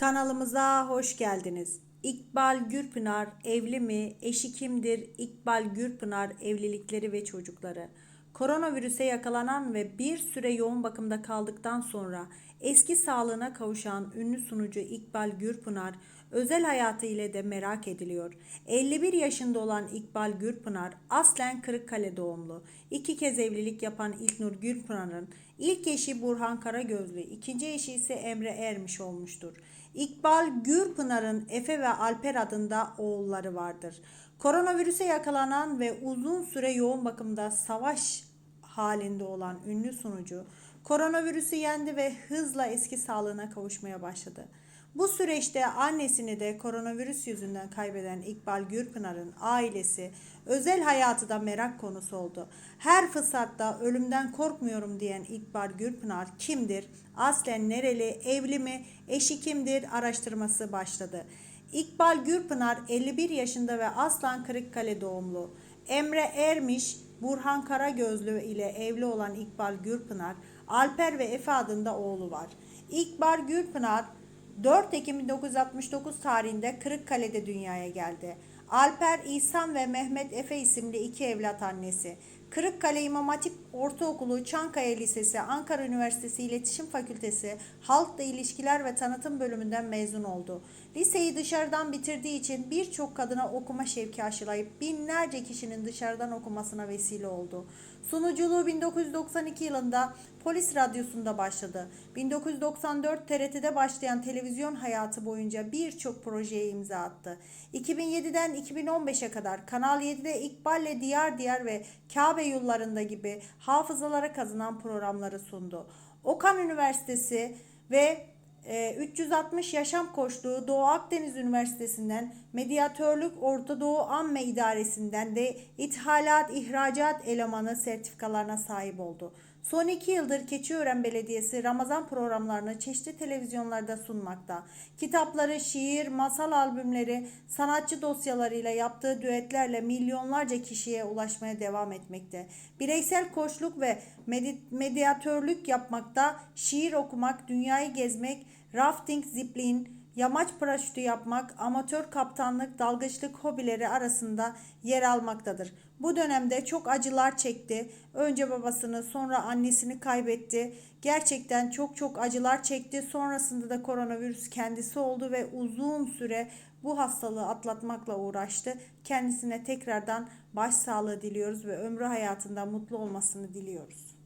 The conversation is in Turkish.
Kanalımıza hoş geldiniz. İkbal Gürpınar evli mi? Eşi kimdir? İkbal Gürpınar evlilikleri ve çocukları. Koronavirüse yakalanan ve bir süre yoğun bakımda kaldıktan sonra eski sağlığına kavuşan ünlü sunucu İkbal Gürpınar özel hayatı ile de merak ediliyor. 51 yaşında olan İkbal Gürpınar aslen Kırıkkale doğumlu. İki kez evlilik yapan İlknur Gürpınar'ın ilk eşi Burhan Karagözlü, ikinci eşi ise Emre Ermiş olmuştur. İkbal Gürpınar'ın Efe ve Alper adında oğulları vardır. Koronavirüse yakalanan ve uzun süre yoğun bakımda savaş halinde olan ünlü sunucu koronavirüsü yendi ve hızla eski sağlığına kavuşmaya başladı. Bu süreçte annesini de koronavirüs yüzünden kaybeden İkbal Gürpınar'ın ailesi özel hayatı da merak konusu oldu. Her fırsatta ölümden korkmuyorum diyen İkbal Gürpınar kimdir? Aslen nereli, evli mi, eşi kimdir araştırması başladı. İkbal Gürpınar 51 yaşında ve aslan Kırıkkale doğumlu. Emre Ermiş, Burhan Karagözlü ile evli olan İkbal Gürpınar, Alper ve Efe adında oğlu var. İkbal Gürpınar 4 Ekim 1969 tarihinde Kırıkkale'de dünyaya geldi. Alper İhsan ve Mehmet Efe isimli iki evlat annesi. Kırıkkale İmam Hatip Ortaokulu, Çankaya Lisesi, Ankara Üniversitesi İletişim Fakültesi, Halkla İlişkiler ve Tanıtım bölümünden mezun oldu. Liseyi dışarıdan bitirdiği için birçok kadına okuma şevki aşılayıp binlerce kişinin dışarıdan okumasına vesile oldu. Sunuculuğu 1992 yılında Polis Radyosu'nda başladı. 1994 TRT'de başlayan televizyon hayatı boyunca birçok projeye imza attı. 2007'den 2015'e kadar Kanal 7'de İkbal'le Diyar Diyar ve Kabe Yollarında gibi hafızalara kazınan programları sundu. Okan Üniversitesi ve e, 360 Yaşam Koçluğu Doğu Akdeniz Üniversitesi'nden Medyatörlük Orta Doğu Amme İdaresi'nden de İthalat İhracat Elemanı sertifikalarına sahip oldu. Son iki yıldır Keçiören Belediyesi Ramazan programlarını çeşitli televizyonlarda sunmakta. Kitapları, şiir, masal albümleri, sanatçı dosyalarıyla yaptığı düetlerle milyonlarca kişiye ulaşmaya devam etmekte. Bireysel koçluk ve medi- medyatörlük yapmakta, şiir okumak, dünyayı gezmek, rafting, ziplin, Yamaç paraşütü yapmak, amatör kaptanlık, dalgıçlık hobileri arasında yer almaktadır. Bu dönemde çok acılar çekti. Önce babasını, sonra annesini kaybetti. Gerçekten çok çok acılar çekti. Sonrasında da koronavirüs kendisi oldu ve uzun süre bu hastalığı atlatmakla uğraştı. Kendisine tekrardan başsağlığı diliyoruz ve ömrü hayatında mutlu olmasını diliyoruz.